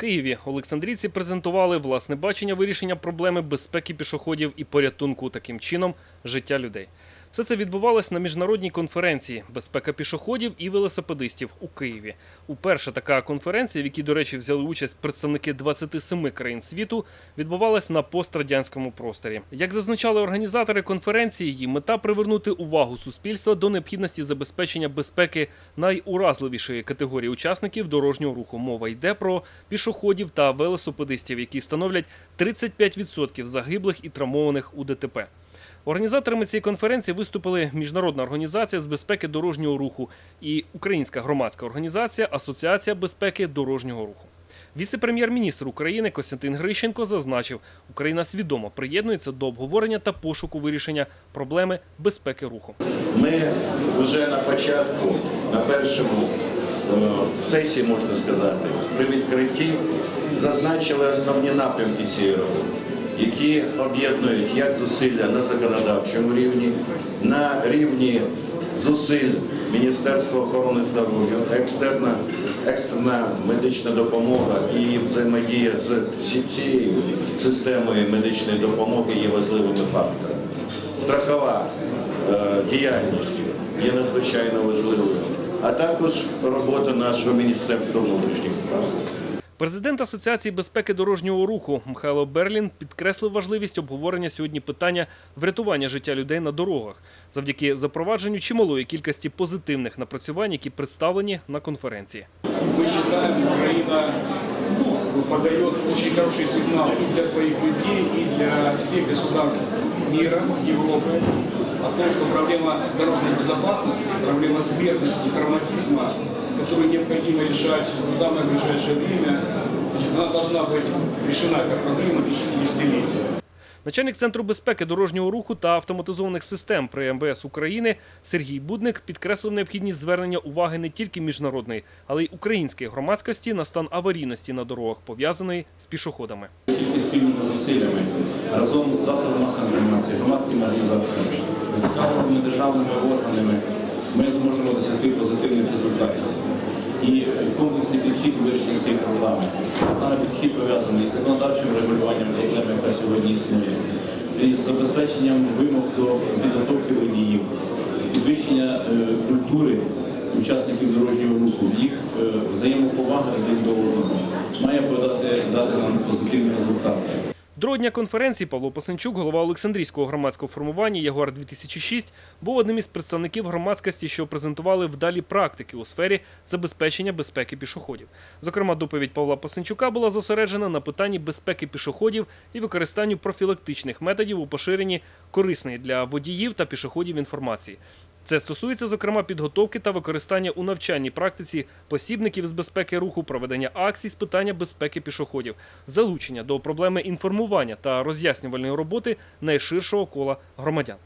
Києві Олександрійці презентували власне бачення вирішення проблеми безпеки пішоходів і порятунку таким чином життя людей. Все це відбувалось на міжнародній конференції Безпека пішоходів і велосипедистів у Києві. Уперше така конференція, в якій, до речі, взяли участь представники 27 країн світу, відбувалась на пострадянському просторі. Як зазначали організатори конференції, її мета привернути увагу суспільства до необхідності забезпечення безпеки найуразливішої категорії учасників дорожнього руху. Мова йде про пішоходів та велосипедистів, які становлять 35% загиблих і травмованих у ДТП. Організаторами цієї конференції виступили Міжнародна організація з безпеки дорожнього руху і Українська громадська організація Асоціація безпеки дорожнього руху. Віце-прем'єр-міністр України Костянтин Грищенко зазначив, Україна свідомо приєднується до обговорення та пошуку вирішення проблеми безпеки руху. Ми вже на початку, на першому е, сесії, можна сказати, при відкритті зазначили основні напрямки цієї роботи, які об'єднують як зусилля на законодавчому рівні, на рівні зусиль Міністерства охорони здоров'я, екстерна, екстрена медична допомога і взаємодія з цією системою медичної допомоги є важливими факторами. Страхова е, діяльність є надзвичайно важливою, а також робота нашого Міністерства внутрішніх справ. Президент Асоціації безпеки дорожнього руху Михайло Берлін підкреслив важливість обговорення сьогодні питання врятування життя людей на дорогах завдяки запровадженню чималої кількості позитивних напрацювань, які представлені на конференції. Мы считаем, Украина ну, подает очень хороший сигнал и для своих людей, и для всех государств мира, Европы, о том, что проблема дорожной безопасности, проблема смертности, травматизма, которую необходимо решать в самое ближайшее время, значит, она должна быть решена как проблема в течение десятилетия. Начальник центру безпеки дорожнього руху та автоматизованих систем при МВС України Сергій Будник підкреслив необхідність звернення уваги не тільки міжнародної, але й української громадськості на стан аварійності на дорогах, пов'язаної з пішоходами. Тільки спільними зусиллями разом з засобами масової інформації, громадськими організаціями, цікавими державними органами ми зможемо досягти позитивних результатів. І комплексний підхід у вирішенні цієї проблеми, саме підхід пов'язаний з законодавчим регулюванням проблеми, яка сьогодні існує, і з забезпеченням вимог до підготовки водіїв, підвищення е, культури учасників дорожнього руху, їх е, взаємоповага один до одного має подати дати нам. Другого дня конференції Павло Пасенчук, голова Олександрійського громадського формування Ягуар 2006 був одним із представників громадськості, що презентували вдалі практики у сфері забезпечення безпеки пішоходів. Зокрема, доповідь Павла Пасенчука була зосереджена на питанні безпеки пішоходів і використанню профілактичних методів у поширенні корисної для водіїв та пішоходів інформації. Це стосується, зокрема, підготовки та використання у навчальній практиці посібників з безпеки руху, проведення акцій з питання безпеки пішоходів, залучення до проблеми інформування та роз'яснювальної роботи найширшого кола громадян.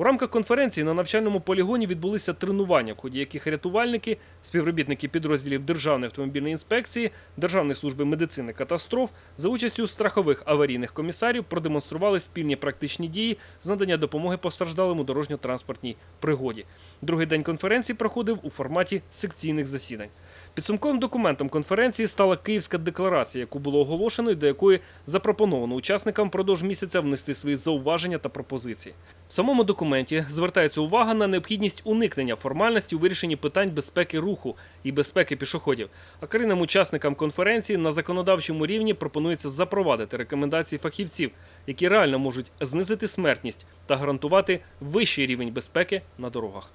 У рамках конференції на навчальному полігоні відбулися тренування, в ході яких рятувальники, співробітники підрозділів Державної автомобільної інспекції, Державної служби медицини катастроф за участю страхових аварійних комісарів продемонстрували спільні практичні дії з надання допомоги постраждалим у дорожньо-транспортній пригоді. Другий день конференції проходив у форматі секційних засідань. Підсумковим документом конференції стала Київська декларація, яку було оголошено і до якої запропоновано учасникам впродовж місяця внести свої зауваження та пропозиції. В самому документі звертається увага на необхідність уникнення формальності у вирішенні питань безпеки руху і безпеки пішоходів. А корінним учасникам конференції на законодавчому рівні пропонується запровадити рекомендації фахівців, які реально можуть знизити смертність та гарантувати вищий рівень безпеки на дорогах.